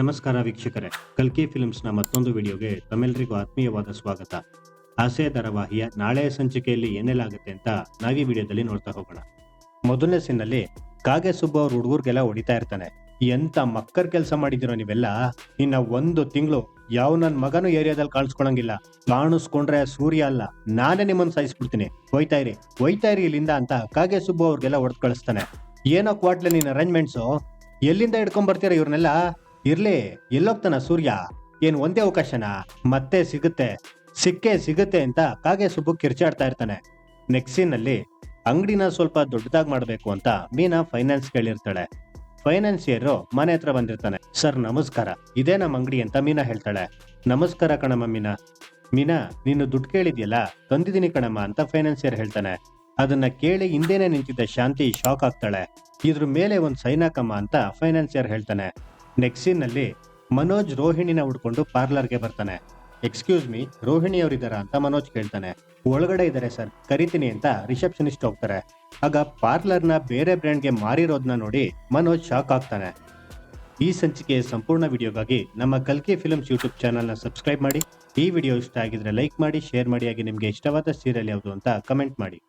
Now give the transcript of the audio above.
ನಮಸ್ಕಾರ ವೀಕ್ಷಕರೇ. ಕಲ್ಕಿ ಫಿಲ್ಮ್ಸ್ನ ಮತ್ತೊಂದು ವಿಡಿಯೋಗೆ ತಮ್ಮೆಲ್ಲರಿಗೂ ಆತ್ಮೀಯವಾದ ಸ್ವಾಗತ. ಆಸೆ ಧಾರಾವಾಹಿಯ ನಾಳೆಯ ಸಂಚಿಕೆಯಲ್ಲಿ ಏನೆಲ್ಲಾಗುತ್ತೆ ಅಂತ ನಾವೀ ವಿಡಿಯೋದಲ್ಲಿ ನೋಡ್ತಾ ಹೋಗೋಣ. ಮೊದಲನೇ ಸೀನಲ್ಲಿ ಕಾಗೆ ಸುಬ್ಬ ಅವ್ರ ಹುಡುಗರಿಗೆಲ್ಲ ಹೊಡಿತಾ ಇರ್ತಾನೆ. ಎಂತ ಮಕ್ಕರ್ ಕೆಲಸ ಮಾಡಿದಿರೋ ನೀವೆಲ್ಲ? ಇನ್ನ ಒಂದು ತಿಂಗಳು ಯಾವ ನನ್ ಮಗನೂ ಏರಿಯಾದಲ್ಲಿ ಕಾಣಿಸ್ಕೊಳಂಗಿಲ್ಲ. ಕಾಣಿಸ್ಕೊಂಡ್ರೆ ಸೂರ್ಯ ಅಲ್ಲ. ನಾನೇ ನಿಮ್ಮನ್ನು ಸಾಯಿಸ್ಬಿಡ್ತೀನಿ. ಹೋಯ್ತಾ ಇರಿ. ಹೋಯ್ತಾ ಇರಿ ಇಲ್ಲಿಂದ ಅಂತ ಕಾಗೆ ಸುಬ್ಬ ಅವ್ರಿಗೆಲ್ಲ ಹೊಡೆದು ಕಳಿಸ್ತಾನೆ. ಏನೋ ಕ್ವಾಟ್ಲೆ ನಿನ್ನ ಅರೇಂಜ್ಮೆಂಟ್ಸು ಎಲ್ಲಿಂದ ಹಿಡ್ಕೊಂಡ್ ಬರ್ತೀರಾ ಇವ್ರನ್ನೆಲ್ಲ ಇರ್ಲಿ ಎಲ್ಲೋಗ್ತಾನ ಸೂರ್ಯ. ಏನ್ ಒಂದೇ ಅವಕಾಶನಾ? ಮತ್ತೆ ಸಿಗುತ್ತೆ. ಸಿಕ್ಕೇ ಸಿಗುತ್ತೆ ಅಂತ ಕಾಗೆ ಸುಬ್ಬು ಕಿರ್ಚಾಡ್ತಾ ಇರ್ತಾನೆ. ನೆಕ್ಸ್ಟ್ ಸೀನ್ ಅಲ್ಲಿ ಅಂಗಡಿನ ಸ್ವಲ್ಪ ದೊಡ್ಡದಾಗಿ ಮಾಡಬೇಕು ಅಂತ ಮೀನಾ ಫೈನಾನ್ಸ್ ಕೇಳಿರ್ತಾಳೆ. ಫೈನಾನ್ಸಿಯರ್ ಮನೆ ಹತ್ರ ಬಂದಿರ್ತಾನೆ. ಸರ್, ನಮಸ್ಕಾರ. ಇದೇ ನಮ್ಮ ಅಂಗಡಿ ಅಂತ ಮೀನಾ ಹೇಳ್ತಾಳೆ. ನಮಸ್ಕಾರ ಕಣಮ್ಮ ಮೀನಾ. ಮೀನಾ, ನೀನು ದುಡ್ಡು ಕೇಳಿದ್ಯಲ್ಲ? ತಂದಿದ್ದೀನಿ ಕಣಮ್ಮ ಅಂತ ಫೈನಾನ್ಸಿಯರ್ ಹೇಳ್ತಾನೆ. ಅದನ್ನ ಕೇಳಿ ಹಿಂದೆನೆ ನಿಂತಿದ್ದ ಶಾಂತಿ ಶಾಕ್ ಆಗ್ತಾಳೆ. ಇದ್ರ ಮೇಲೆ ಒಂದು ಸೈನ್ ಹಾಕಮ್ಮ ಅಂತ ಫೈನಾನ್ಸಿಯರ್ ಹೇಳ್ತಾನೆ. ನೆಕ್ಸ್ಟ್ ಸೀನ್ನಲ್ಲಿ ಮನೋಜ್ ರೋಹಿಣಿನ ಹುಡ್ಕೊಂಡು ಪಾರ್ಲರ್ಗೆ ಬರ್ತಾನೆ. ಎಕ್ಸ್ಕ್ಯೂಸ್ ಮೀ, ರೋಹಿಣಿ ಅವರಿದ್ದಾರಾ ಅಂತ ಮನೋಜ್ ಕೇಳ್ತಾನೆ. ಒಳಗಡೆ ಇದ್ದಾರೆ ಸರ್, ಕರಿತೀನಿ ಅಂತ ರಿಸೆಪ್ಷನಿಸ್ಟ್ ಹೋಗ್ತಾರೆ. ಆಗ ಪಾರ್ಲರ್ನ ಬೇರೆ ಬ್ರ್ಯಾಂಡ್ಗೆ ಮಾರಿರೋದನ್ನ ನೋಡಿ ಮನೋಜ್ ಶಾಕ್ ಆಗ್ತಾನೆ. ಈ ಸಂಚಿಕೆಯ ಸಂಪೂರ್ಣ ವಿಡಿಯೋಗಾಗಿ ನಮ್ಮ ಕಲ್ಕಿ ಫಿಲ್ಮ್ಸ್ ಯೂಟ್ಯೂಬ್ ಚಾನಲ್ನ ಸಬ್ಸ್ಕ್ರೈಬ್ ಮಾಡಿ, ಈ ವಿಡಿಯೋ ಇಷ್ಟ ಆಗಿದ್ರೆ ಲೈಕ್ ಮಾಡಿ, ಶೇರ್ ಮಾಡಿ, ಹಾಗೆ ನಿಮಗೆ ಇಷ್ಟವಾದ ಸೀರಿಯಲ್ ಯಾವುದು ಅಂತ ಕಮೆಂಟ್ ಮಾಡಿ.